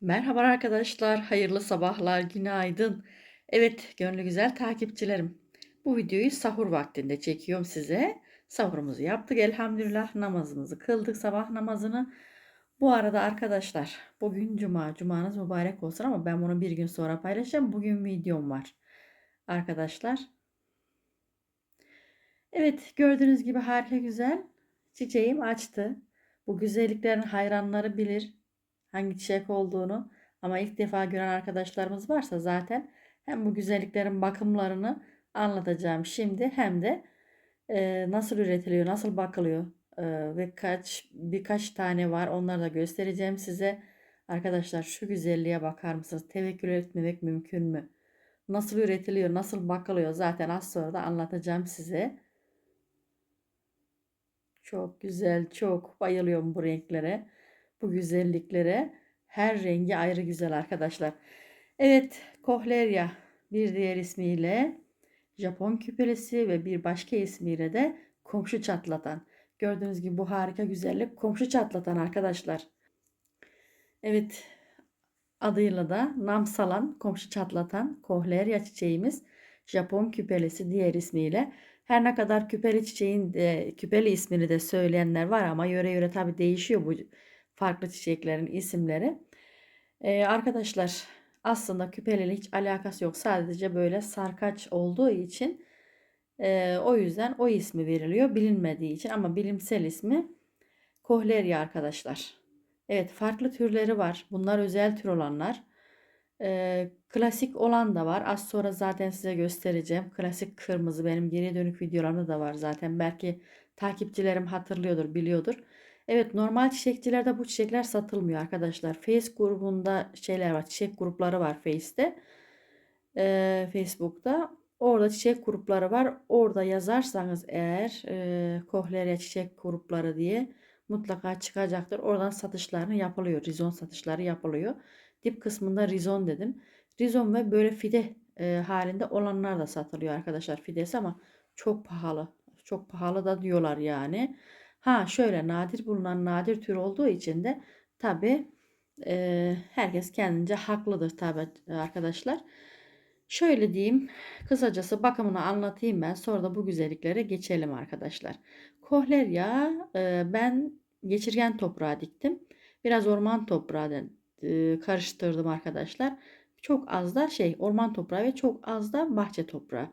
Merhaba arkadaşlar, hayırlı sabahlar, günaydın. Evet, gönlü güzel takipçilerim. Bu videoyu sahur vaktinde çekiyorum size. Sahurumuzu yaptık elhamdülillah, namazımızı kıldık, sabah namazını. Bu arada arkadaşlar, bugün cuma, cumanız mübarek olsun ama ben bunu bir gün sonra paylaşacağım. Bugün videom var. Arkadaşlar. Evet, gördüğünüz gibi harika güzel. Çiçeğim açtı. Bu güzelliklerin hayranları bilir hangi çiçek olduğunu. Ama ilk defa gören arkadaşlarımız varsa zaten hem bu güzelliklerin bakımlarını anlatacağım şimdi hem de e, nasıl üretiliyor, nasıl bakılıyor e, ve kaç birkaç tane var onları da göstereceğim size. Arkadaşlar şu güzelliğe bakar mısınız? Tevekkül etmemek mümkün mü? Nasıl üretiliyor, nasıl bakılıyor zaten az sonra da anlatacağım size. Çok güzel, çok bayılıyorum bu renklere, bu güzelliklere. Her rengi ayrı güzel arkadaşlar. Evet, Kohlerya bir diğer ismiyle Japon küpelesi ve bir başka ismiyle de komşu çatlatan. Gördüğünüz gibi bu harika güzellik komşu çatlatan arkadaşlar. Evet, adıyla da nam salan, komşu çatlatan Kohlerya çiçeğimiz Japon küpelesi diğer ismiyle her ne kadar küpeli çiçeğin de, küpeli ismini de söyleyenler var ama yöre yöre tabi değişiyor bu farklı çiçeklerin isimleri. Ee, arkadaşlar aslında küpeliyle hiç alakası yok. Sadece böyle sarkaç olduğu için e, o yüzden o ismi veriliyor bilinmediği için ama bilimsel ismi Kohleria arkadaşlar. Evet farklı türleri var. Bunlar özel tür olanlar. Ee, klasik olan da var. Az sonra zaten size göstereceğim. Klasik kırmızı benim geriye dönük videolarımda da var zaten. Belki takipçilerim hatırlıyordur, biliyordur. Evet normal çiçekçilerde bu çiçekler satılmıyor arkadaşlar. Face grubunda şeyler var. Çiçek grupları var Face'te. Ee, Facebook'ta. Orada çiçek grupları var. Orada yazarsanız eğer e, Kohlerya çiçek grupları diye mutlaka çıkacaktır. Oradan satışlarını yapılıyor. Rizon satışları yapılıyor. Dip kısmında rizon dedim. Rizon ve böyle fide e, halinde olanlar da satılıyor arkadaşlar fidesi ama çok pahalı. Çok pahalı da diyorlar yani. Ha şöyle nadir bulunan nadir tür olduğu için de tabi e, herkes kendince haklıdır tabi arkadaşlar. Şöyle diyeyim kısacası bakımını anlatayım ben sonra da bu güzelliklere geçelim arkadaşlar. Kohlerya e, ben geçirgen toprağa diktim. Biraz orman toprağı e, karıştırdım arkadaşlar. Çok az da şey orman toprağı ve çok az da bahçe toprağı.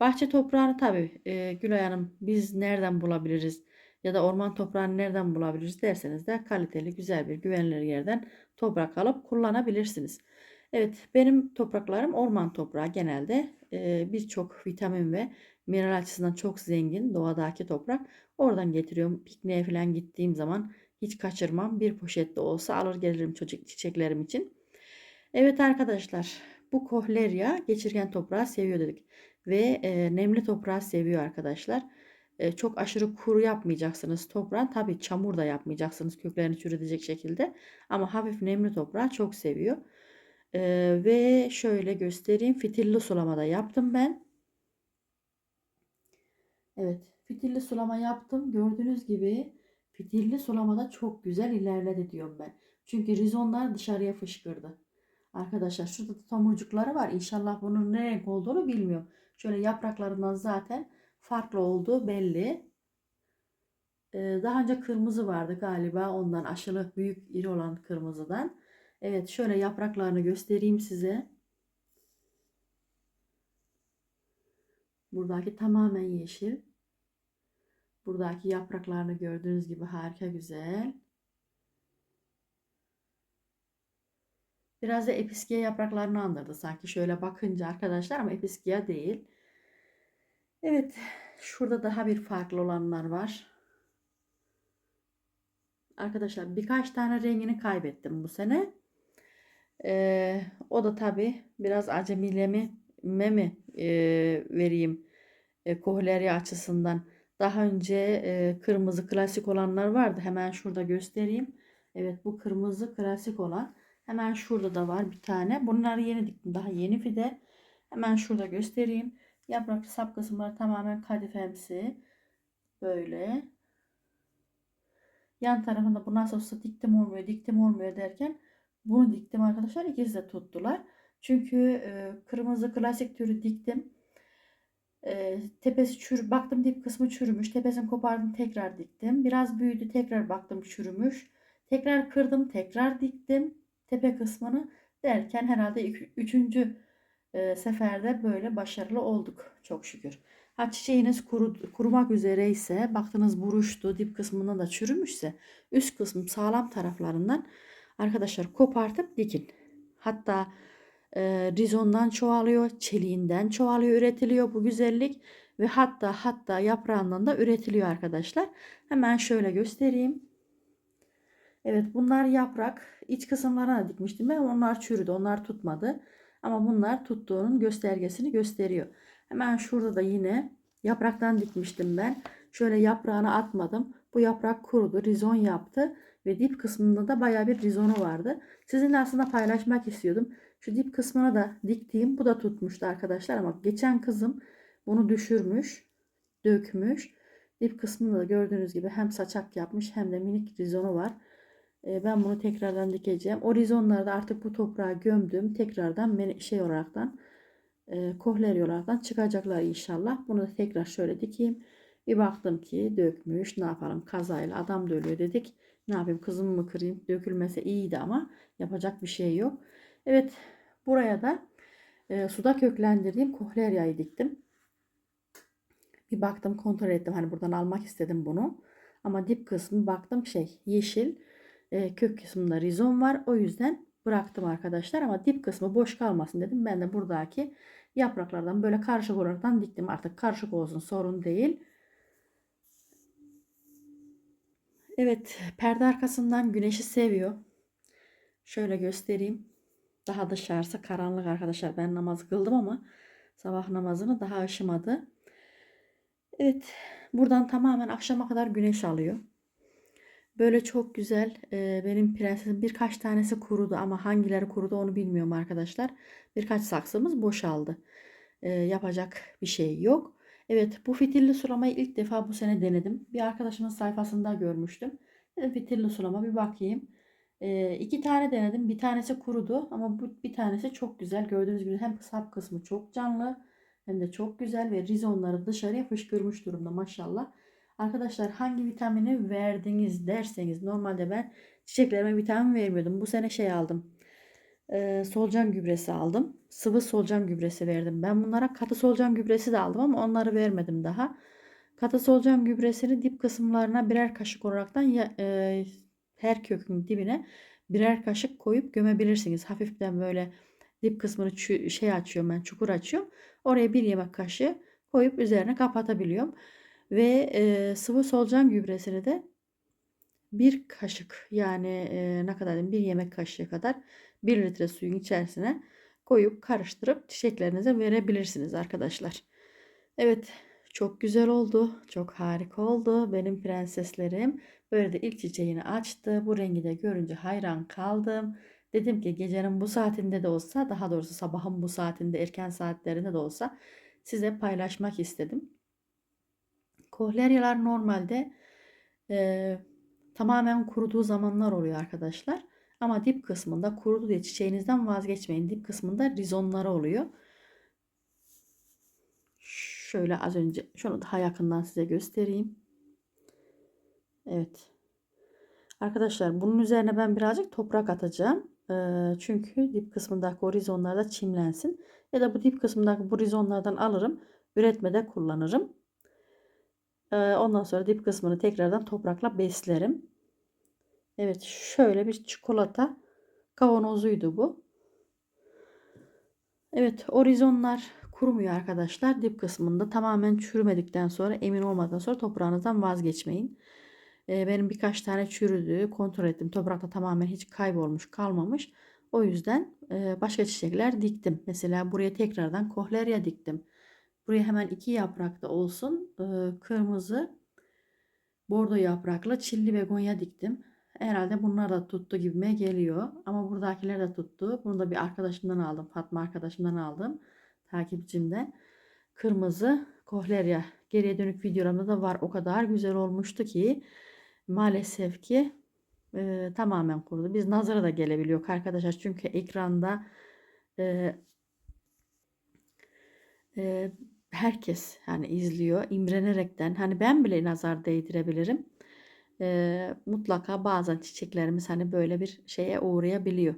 Bahçe toprağını tabi e, Gülay Hanım biz nereden bulabiliriz ya da orman toprağını nereden bulabiliriz derseniz de kaliteli güzel bir güvenilir yerden toprak alıp kullanabilirsiniz. Evet benim topraklarım orman toprağı genelde e, birçok vitamin ve mineral açısından çok zengin doğadaki toprak. Oradan getiriyorum pikniğe falan gittiğim zaman hiç kaçırmam. Bir poşette olsa alır gelirim çocuk çiçeklerim için. Evet arkadaşlar bu kohlerya geçirgen toprağı seviyor dedik. Ve e, nemli toprağı seviyor arkadaşlar. Çok aşırı kuru yapmayacaksınız toprağın. Tabi çamur da yapmayacaksınız köklerini çürütecek şekilde. Ama hafif nemli toprağı çok seviyor. Ve şöyle göstereyim. Fitilli sulamada yaptım ben. Evet fitilli sulama yaptım. Gördüğünüz gibi fitilli sulamada çok güzel ilerledi diyorum ben. Çünkü rizonlar dışarıya fışkırdı. Arkadaşlar şurada da tomurcukları var. İnşallah bunun ne renk olduğunu bilmiyorum. Şöyle yapraklarından zaten farklı olduğu belli. Ee, daha önce kırmızı vardı galiba ondan aşılı büyük iri olan kırmızıdan. Evet şöyle yapraklarını göstereyim size. Buradaki tamamen yeşil. Buradaki yapraklarını gördüğünüz gibi harika güzel. Biraz da episkiye yapraklarını andırdı sanki şöyle bakınca arkadaşlar ama episkiye değil. Evet şurada daha bir farklı olanlar var. Arkadaşlar birkaç tane rengini kaybettim bu sene. Ee, o da tabi biraz acemilemi mi e, vereyim e, kohlerya açısından. Daha önce e, kırmızı klasik olanlar vardı. Hemen şurada göstereyim. Evet bu kırmızı klasik olan. Hemen şurada da var bir tane. Bunları yeni diktim. Daha yeni fide. Hemen şurada göstereyim. Yaprak sap kısımları tamamen kadifemsi. Böyle. Yan tarafında bu nasıl olsa diktim olmuyor, diktim olmuyor derken Bunu diktim arkadaşlar. İkisi de tuttular. Çünkü e, kırmızı klasik türü diktim. E, tepesi çür, baktım dip kısmı çürümüş. Tepesini kopardım tekrar diktim. Biraz büyüdü tekrar baktım çürümüş. Tekrar kırdım tekrar diktim. Tepe kısmını derken herhalde üç- üçüncü e, seferde böyle başarılı olduk çok şükür. Ha çiçeğiniz kuru, kurumak üzere ise baktınız buruştu dip kısmından da çürümüşse üst kısmı sağlam taraflarından arkadaşlar kopartıp dikin. Hatta e, rizondan çoğalıyor, çeliğinden çoğalıyor, üretiliyor bu güzellik ve hatta hatta yaprağından da üretiliyor arkadaşlar. Hemen şöyle göstereyim. Evet bunlar yaprak. İç kısımlarına dikmiştim ben. Onlar çürüdü. Onlar tutmadı. Ama bunlar tuttuğunun göstergesini gösteriyor. Hemen şurada da yine yapraktan dikmiştim ben. Şöyle yaprağını atmadım. Bu yaprak kurudu. Rizon yaptı. Ve dip kısmında da baya bir rizonu vardı. Sizinle aslında paylaşmak istiyordum. Şu dip kısmına da diktiğim bu da tutmuştu arkadaşlar. Ama geçen kızım bunu düşürmüş. Dökmüş. Dip kısmında da gördüğünüz gibi hem saçak yapmış hem de minik rizonu var. E, ben bunu tekrardan dikeceğim. Orizonları da artık bu toprağa gömdüm. Tekrardan şey olaraktan e, kohleri olaraktan çıkacaklar inşallah. Bunu da tekrar şöyle dikeyim. Bir baktım ki dökmüş. Ne yapalım kazayla adam da ölüyor dedik. Ne yapayım kızımı mı kırayım? Dökülmese iyiydi ama yapacak bir şey yok. Evet buraya da e, suda köklendirdiğim kohleryayı diktim. Bir baktım kontrol ettim. Hani buradan almak istedim bunu. Ama dip kısmı baktım şey yeşil e, kök kısmında rizom var. O yüzden bıraktım arkadaşlar ama dip kısmı boş kalmasın dedim. Ben de buradaki yapraklardan böyle karışık olaraktan diktim. Artık karışık olsun sorun değil. Evet perde arkasından güneşi seviyor. Şöyle göstereyim. Daha dışarısı karanlık arkadaşlar. Ben namaz kıldım ama sabah namazını daha aşamadı. Evet buradan tamamen akşama kadar güneş alıyor. Böyle çok güzel. Ee, benim prensesim birkaç tanesi kurudu ama hangileri kurudu onu bilmiyorum arkadaşlar. Birkaç saksımız boşaldı. Ee, yapacak bir şey yok. Evet bu fitilli sulamayı ilk defa bu sene denedim. Bir arkadaşımın sayfasında görmüştüm. Dedim fitilli sulama bir bakayım. Ee, iki tane denedim. Bir tanesi kurudu ama bu bir tanesi çok güzel. Gördüğünüz gibi hem sap kısmı çok canlı hem de çok güzel ve rizonları dışarıya fışkırmış durumda maşallah. Arkadaşlar hangi vitamini verdiniz derseniz normalde ben çiçeklerime vitamin vermiyordum. Bu sene şey aldım. Ee, solucan gübresi aldım. Sıvı solucan gübresi verdim. Ben bunlara katı solucan gübresi de aldım ama onları vermedim daha. Katı solucan gübresini dip kısımlarına birer kaşık olaraktan ya, e, her kökün dibine birer kaşık koyup gömebilirsiniz. Hafiften böyle dip kısmını şey açıyorum ben çukur açıyorum. Oraya bir yemek kaşığı koyup üzerine kapatabiliyorum. Ve e, sıvı solucan gübresini de bir kaşık yani e, ne kadar diyeyim bir yemek kaşığı kadar bir litre suyun içerisine koyup karıştırıp çiçeklerinize verebilirsiniz arkadaşlar. Evet çok güzel oldu. Çok harika oldu. Benim prenseslerim böyle de ilk çiçeğini açtı. Bu rengi de görünce hayran kaldım. Dedim ki gecenin bu saatinde de olsa daha doğrusu sabahın bu saatinde erken saatlerinde de olsa size paylaşmak istedim. Kohleryalar normalde e, tamamen kuruduğu zamanlar oluyor arkadaşlar. Ama dip kısmında kurudu diye çiçeğinizden vazgeçmeyin. Dip kısmında rizonları oluyor. Şöyle az önce şunu daha yakından size göstereyim. Evet. Arkadaşlar bunun üzerine ben birazcık toprak atacağım. Çünkü dip kısmındaki o rizonlarda çimlensin. Ya da bu dip kısmındaki bu rizonlardan alırım. Üretmede kullanırım. Ondan sonra dip kısmını tekrardan toprakla beslerim. Evet şöyle bir çikolata kavanozuydu bu. Evet orizonlar kurumuyor arkadaşlar. Dip kısmında tamamen çürümedikten sonra emin olmadan sonra toprağınızdan vazgeçmeyin. Benim birkaç tane çürüdü. Kontrol ettim. Toprakta tamamen hiç kaybolmuş kalmamış. O yüzden başka çiçekler diktim. Mesela buraya tekrardan kohlerya diktim. Buraya hemen iki yaprakta olsun. Kırmızı bordo yapraklı çilli begonya diktim. Herhalde bunlar da tuttu gibime geliyor. Ama buradakiler de tuttu. Bunu da bir arkadaşımdan aldım. Fatma arkadaşımdan aldım. Takipçimden. Kırmızı kohlerya. Geriye dönük videolarımda da var. O kadar güzel olmuştu ki. Maalesef ki e, tamamen kurudu. Biz nazara da gelebiliyor arkadaşlar. Çünkü ekranda e, e, herkes yani izliyor imrenerekten hani ben bile nazar değdirebilirim. E, mutlaka bazen çiçeklerimiz hani böyle bir şeye uğrayabiliyor.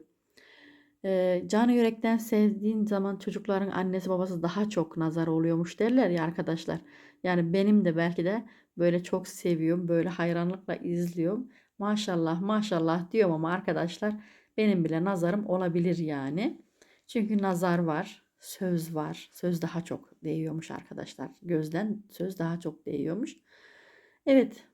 E, canı yürekten sevdiğin zaman çocukların annesi babası daha çok nazar oluyormuş derler ya arkadaşlar. Yani benim de belki de böyle çok seviyorum. Böyle hayranlıkla izliyorum. Maşallah maşallah diyorum ama arkadaşlar benim bile nazarım olabilir yani. Çünkü nazar var, söz var. Söz daha çok değiyormuş arkadaşlar. Gözden söz daha çok değiyormuş. Evet.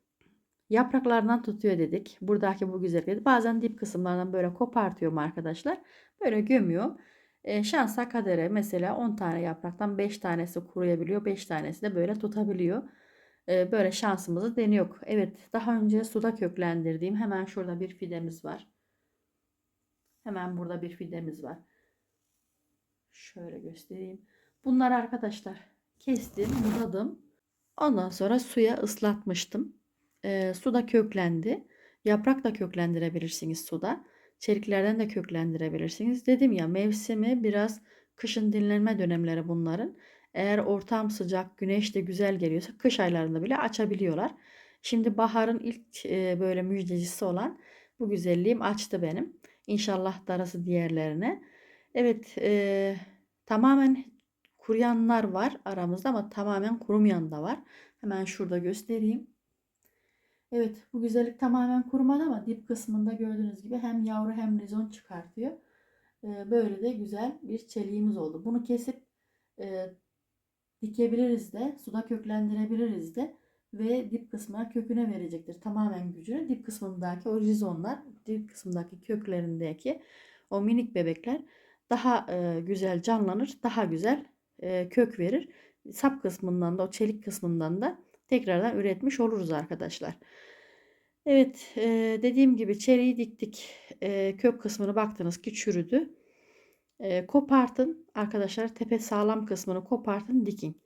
Yapraklardan tutuyor dedik. Buradaki bu güzellik. Bazen dip kısımlardan böyle kopartıyorum arkadaşlar. Böyle gömüyor. E, şansa kadere mesela 10 tane yapraktan 5 tanesi kuruyabiliyor. 5 tanesi de böyle tutabiliyor. E, böyle şansımızı deniyor. Evet daha önce suda köklendirdiğim hemen şurada bir fidemiz var. Hemen burada bir fidemiz var. Şöyle göstereyim. Bunlar arkadaşlar kestim, budadım. Ondan sonra suya ıslatmıştım. E, suda köklendi. Yaprak da köklendirebilirsiniz suda. Çeliklerden de köklendirebilirsiniz. Dedim ya mevsimi biraz kışın dinlenme dönemleri bunların. Eğer ortam sıcak, güneş de güzel geliyorsa kış aylarında bile açabiliyorlar. Şimdi baharın ilk e, böyle müjdecisi olan bu güzelliğim açtı benim. İnşallah darası diğerlerine. Evet e, tamamen kuruyanlar var aramızda ama tamamen kurumayan da var. Hemen şurada göstereyim. Evet bu güzellik tamamen kurumadı ama dip kısmında gördüğünüz gibi hem yavru hem rizon çıkartıyor. E, böyle de güzel bir çeliğimiz oldu. Bunu kesip e, dikebiliriz de suda köklendirebiliriz de ve dip kısmına köküne verecektir tamamen gücünü. Dip kısmındaki o rizonlar, dip kısmındaki köklerindeki o minik bebekler daha e, güzel canlanır, daha güzel e, kök verir. Sap kısmından da o çelik kısmından da tekrardan üretmiş oluruz arkadaşlar. Evet e, dediğim gibi çeliği diktik. E, kök kısmını baktınız ki çürüdü. E, kopartın arkadaşlar tepe sağlam kısmını kopartın dikin.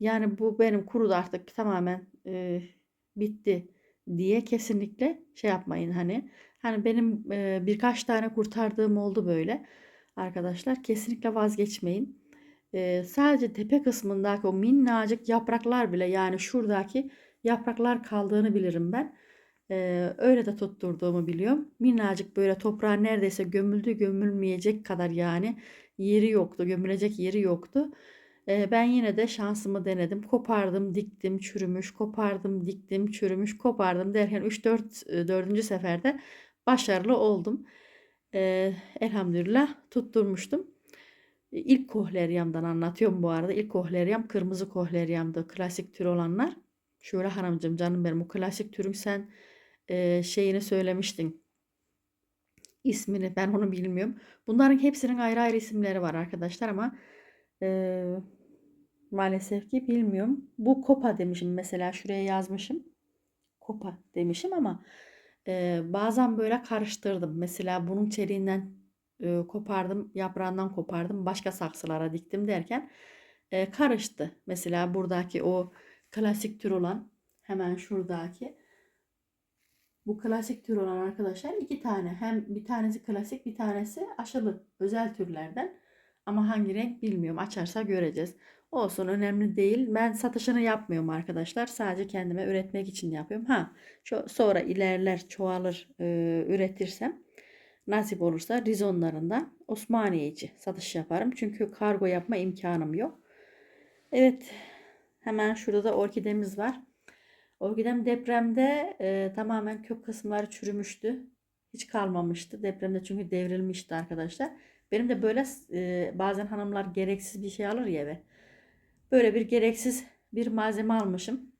Yani bu benim kurudu artık tamamen e, bitti diye kesinlikle şey yapmayın hani. Hani benim e, birkaç tane kurtardığım oldu böyle. Arkadaşlar kesinlikle vazgeçmeyin. E, sadece tepe kısmındaki o minnacık yapraklar bile yani şuradaki yapraklar kaldığını bilirim ben. Ee, öyle de tutturduğumu biliyorum. Minnacık böyle toprağın neredeyse gömüldü gömülmeyecek kadar yani yeri yoktu. Gömülecek yeri yoktu. Ee, ben yine de şansımı denedim. Kopardım, diktim, çürümüş, kopardım, diktim, çürümüş, kopardım derken 3-4 4. seferde başarılı oldum. Ee, elhamdülillah tutturmuştum. İlk kohleryamdan anlatıyorum bu arada. İlk kohleryam kırmızı kohleryamdı. Klasik tür olanlar. Şöyle hanımcığım canım benim o klasik türün sen e, şeyini söylemiştin. İsmini ben onu bilmiyorum. Bunların hepsinin ayrı ayrı isimleri var arkadaşlar ama e, maalesef ki bilmiyorum. Bu kopa demişim mesela şuraya yazmışım. Kopa demişim ama e, bazen böyle karıştırdım. Mesela bunun çeliğinden e, kopardım, yaprağından kopardım, başka saksılara diktim derken e, karıştı. Mesela buradaki o klasik tür olan hemen şuradaki bu klasik tür olan arkadaşlar iki tane. Hem bir tanesi klasik bir tanesi aşılı özel türlerden. Ama hangi renk bilmiyorum. Açarsa göreceğiz. Olsun önemli değil. Ben satışını yapmıyorum arkadaşlar. Sadece kendime üretmek için yapıyorum. Ha sonra ilerler çoğalır e, üretirsem nasip olursa rizonlarından Osmaniyeci satış yaparım. Çünkü kargo yapma imkanım yok. Evet hemen şurada da orkidemiz var. Orkidem depremde e, tamamen kök kısımları çürümüştü. Hiç kalmamıştı. Depremde çünkü devrilmişti arkadaşlar. Benim de böyle e, bazen hanımlar gereksiz bir şey alır ya eve. Böyle bir gereksiz bir malzeme almışım.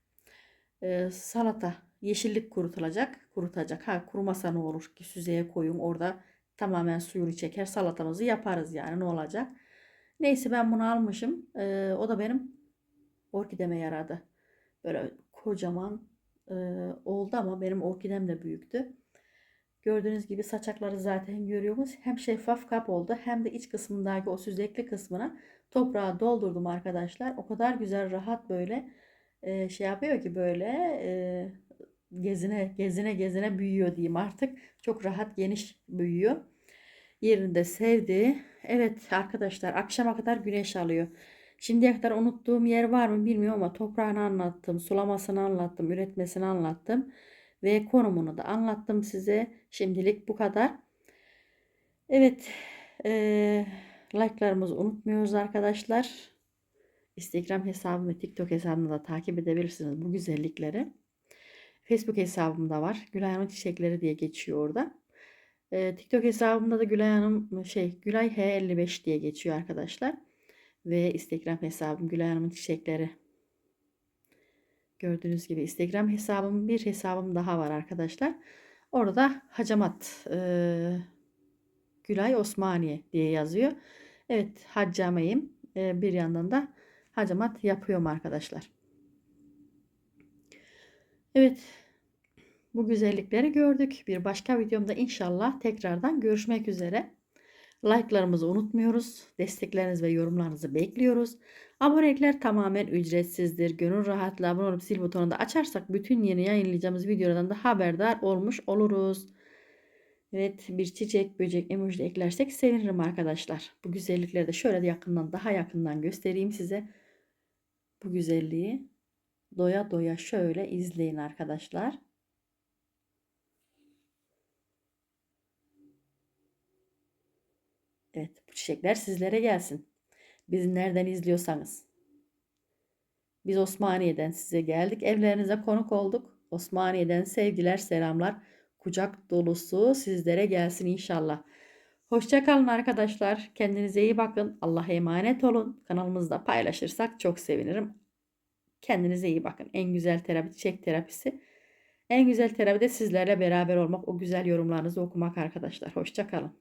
E, salata, yeşillik kurutulacak. Kurutacak. Ha kurumasa ne olur ki süzeye koyun. Orada tamamen suyunu çeker. Salatamızı yaparız yani ne olacak. Neyse ben bunu almışım. E, o da benim orkideme yaradı. Böyle kocaman e, oldu ama benim orkidem de büyüktü. Gördüğünüz gibi saçakları zaten görüyoruz. Hem şeffaf kap oldu hem de iç kısmındaki o süzekli kısmına toprağı doldurdum arkadaşlar. O kadar güzel rahat böyle e, şey yapıyor ki böyle e, gezine gezine gezine büyüyor diyeyim artık. Çok rahat geniş büyüyor. Yerini de sevdi. Evet arkadaşlar akşama kadar güneş alıyor. Şimdiye kadar unuttuğum yer var mı bilmiyorum ama toprağını anlattım, sulamasını anlattım, üretmesini anlattım ve konumunu da anlattım size. Şimdilik bu kadar. Evet, eee like'larımızı unutmuyoruz arkadaşlar. Instagram hesabım ve TikTok hesabımda da takip edebilirsiniz bu güzellikleri. Facebook hesabım da var. Gülay Hanım Çiçekleri diye geçiyor orada. Eee, TikTok hesabımda da Gülay Hanım şey Gülay H55 diye geçiyor arkadaşlar. Ve Instagram hesabım Gülay Hanım'ın Çiçekleri. Gördüğünüz gibi Instagram hesabım bir hesabım daha var arkadaşlar. Orada Hacamat eee, Gülay Osmaniye diye yazıyor. Evet haccameyim. Eee, bir yandan da hacamat yapıyorum arkadaşlar. Evet bu güzellikleri gördük. Bir başka videomda inşallah tekrardan görüşmek üzere. Like'larımızı unutmuyoruz. Destekleriniz ve yorumlarınızı bekliyoruz. Abonelikler tamamen ücretsizdir. Gönül rahatlığı abone olup zil butonunu da açarsak bütün yeni yayınlayacağımız videolardan da haberdar olmuş oluruz. Evet bir çiçek böcek emoji eklersek sevinirim arkadaşlar. Bu güzellikleri de şöyle yakından daha yakından göstereyim size. Bu güzelliği doya doya şöyle izleyin arkadaşlar. Evet bu çiçekler sizlere gelsin. Bizi nereden izliyorsanız. Biz Osmaniye'den size geldik. Evlerinize konuk olduk. Osmaniye'den sevgiler, selamlar. Kucak dolusu sizlere gelsin inşallah. Hoşça kalın arkadaşlar. Kendinize iyi bakın. Allah'a emanet olun. Kanalımızda paylaşırsak çok sevinirim. Kendinize iyi bakın. En güzel terapi çiçek terapisi. En güzel terapi de sizlerle beraber olmak, o güzel yorumlarınızı okumak arkadaşlar. Hoşça kalın.